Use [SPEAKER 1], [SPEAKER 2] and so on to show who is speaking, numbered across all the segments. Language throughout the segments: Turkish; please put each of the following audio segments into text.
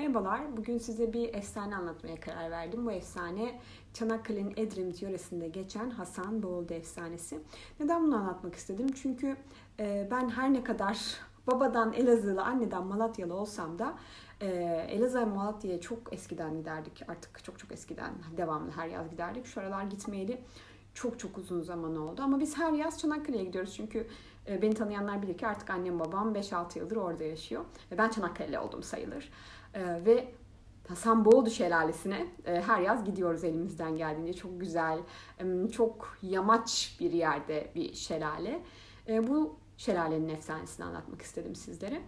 [SPEAKER 1] Merhabalar, bugün size bir efsane anlatmaya karar verdim. Bu efsane Çanakkale'nin Edremit yöresinde geçen Hasan Boğuldu efsanesi. Neden bunu anlatmak istedim? Çünkü e, ben her ne kadar babadan Elazığlı, anneden Malatyalı olsam da e, Elazığ Malatya'ya çok eskiden giderdik. Artık çok çok eskiden devamlı her yaz giderdik. Şu aralar gitmeyeli çok çok uzun zaman oldu. Ama biz her yaz Çanakkale'ye gidiyoruz çünkü e, beni tanıyanlar bilir ki artık annem babam 5-6 yıldır orada yaşıyor. Ve ben Çanakkale'li oldum sayılır. E, ve Hasan Boğdu Şelalesi'ne e, her yaz gidiyoruz elimizden geldiğince. Çok güzel, çok yamaç bir yerde bir şelale. Bu şelalenin efsanesini anlatmak istedim sizlere.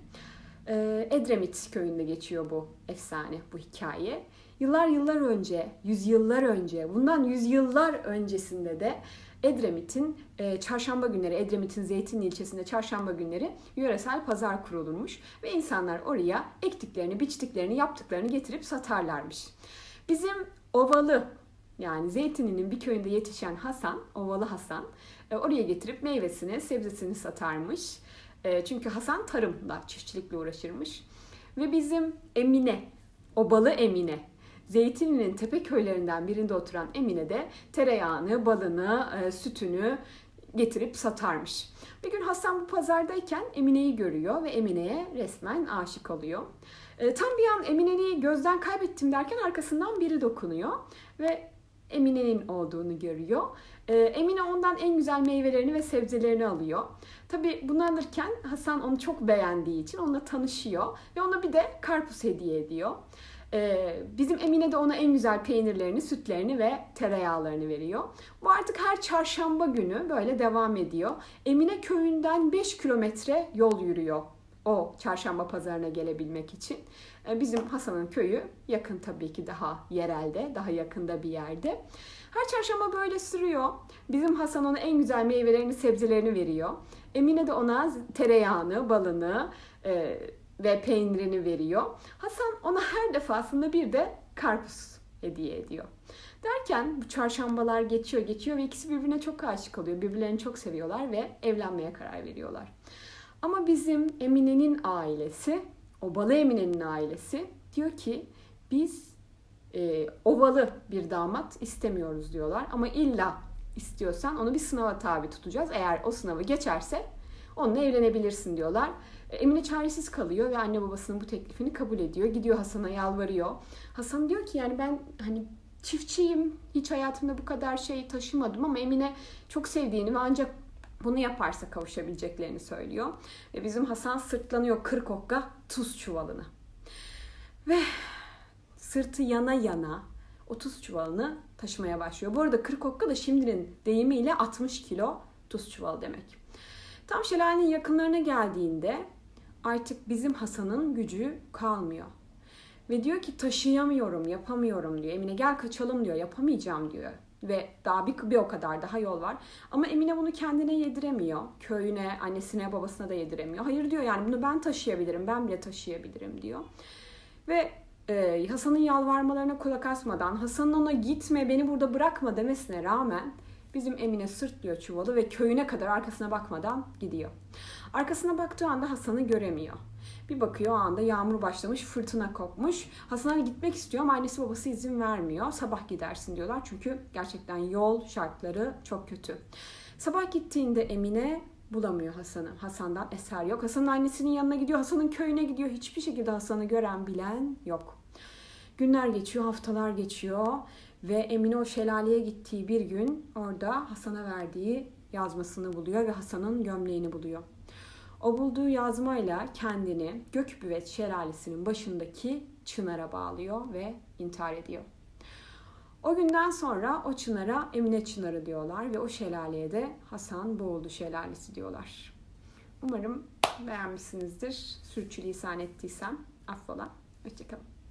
[SPEAKER 1] Edremit köyünde geçiyor bu efsane, bu hikaye. Yıllar yıllar önce, yüzyıllar önce, bundan yüzyıllar öncesinde de Edremit'in e, çarşamba günleri, Edremit'in Zeytinli ilçesinde çarşamba günleri yöresel pazar kurulurmuş. Ve insanlar oraya ektiklerini, biçtiklerini, yaptıklarını getirip satarlarmış. Bizim Ovalı yani Zeytinli'nin bir köyünde yetişen Hasan, Ovalı Hasan e, oraya getirip meyvesini, sebzesini satarmış. E, çünkü Hasan tarımla, çiftçilikle uğraşırmış. Ve bizim Emine, Obalı Emine Zeytinli'nin tepe köylerinden birinde oturan Emine de tereyağını, balını, e, sütünü getirip satarmış. Bir gün Hasan bu pazardayken Emine'yi görüyor ve Emine'ye resmen aşık oluyor. E, tam bir an Emine'yi gözden kaybettim derken arkasından biri dokunuyor ve Emine'nin olduğunu görüyor. E, Emine ondan en güzel meyvelerini ve sebzelerini alıyor. Tabi bunu alırken Hasan onu çok beğendiği için onunla tanışıyor ve ona bir de karpuz hediye ediyor. Ee, bizim Emine de ona en güzel peynirlerini, sütlerini ve tereyağlarını veriyor. Bu artık her çarşamba günü böyle devam ediyor. Emine köyünden 5 kilometre yol yürüyor o çarşamba pazarına gelebilmek için. Ee, bizim Hasan'ın köyü yakın tabii ki daha yerelde, daha yakında bir yerde. Her çarşamba böyle sürüyor. Bizim Hasan ona en güzel meyvelerini, sebzelerini veriyor. Emine de ona tereyağını, balını, e, ve peynirini veriyor. Hasan ona her defasında bir de karpuz hediye ediyor. Derken bu çarşambalar geçiyor geçiyor ve ikisi birbirine çok aşık oluyor. Birbirlerini çok seviyorlar ve evlenmeye karar veriyorlar. Ama bizim Emine'nin ailesi, Obalı Emine'nin ailesi diyor ki biz e, ovalı bir damat istemiyoruz diyorlar. Ama illa istiyorsan onu bir sınava tabi tutacağız. Eğer o sınavı geçerse onunla evlenebilirsin diyorlar. Emine çaresiz kalıyor ve anne babasının bu teklifini kabul ediyor. Gidiyor Hasan'a yalvarıyor. Hasan diyor ki yani ben hani çiftçiyim. Hiç hayatımda bu kadar şey taşımadım ama Emine çok sevdiğini ve ancak bunu yaparsa kavuşabileceklerini söylüyor. Ve bizim Hasan sırtlanıyor kırk okka tuz çuvalını. Ve sırtı yana yana o tuz çuvalını taşımaya başlıyor. Bu arada kırk okka da şimdinin deyimiyle 60 kilo tuz çuvalı demek. Tam şelalenin yakınlarına geldiğinde artık bizim Hasan'ın gücü kalmıyor. Ve diyor ki taşıyamıyorum, yapamıyorum diyor. Emine gel kaçalım diyor, yapamayacağım diyor. Ve daha bir, bir o kadar daha yol var. Ama Emine bunu kendine yediremiyor. Köyüne, annesine, babasına da yediremiyor. Hayır diyor yani bunu ben taşıyabilirim, ben bile taşıyabilirim diyor. Ve e, Hasan'ın yalvarmalarına kulak asmadan, Hasan'ın ona gitme, beni burada bırakma demesine rağmen Bizim Emine sırtlıyor çuvalı ve köyüne kadar arkasına bakmadan gidiyor. Arkasına baktığı anda Hasan'ı göremiyor. Bir bakıyor o anda yağmur başlamış, fırtına kopmuş. Hasan'a gitmek istiyor ama annesi babası izin vermiyor. Sabah gidersin diyorlar çünkü gerçekten yol şartları çok kötü. Sabah gittiğinde Emine bulamıyor Hasan'ı. Hasan'dan eser yok. Hasan'ın annesinin yanına gidiyor, Hasan'ın köyüne gidiyor. Hiçbir şekilde Hasan'ı gören, bilen yok. Günler geçiyor, haftalar geçiyor ve Emine o şelaleye gittiği bir gün orada Hasan'a verdiği yazmasını buluyor ve Hasan'ın gömleğini buluyor. O bulduğu yazmayla kendini Gökbüvet şelalesinin başındaki çınara bağlıyor ve intihar ediyor. O günden sonra o çınara Emine Çınarı diyorlar ve o şelaleye de Hasan Boğuldu Şelalesi diyorlar. Umarım beğenmişsinizdir. Sürçülisan ettiysem affola. Hoşçakalın.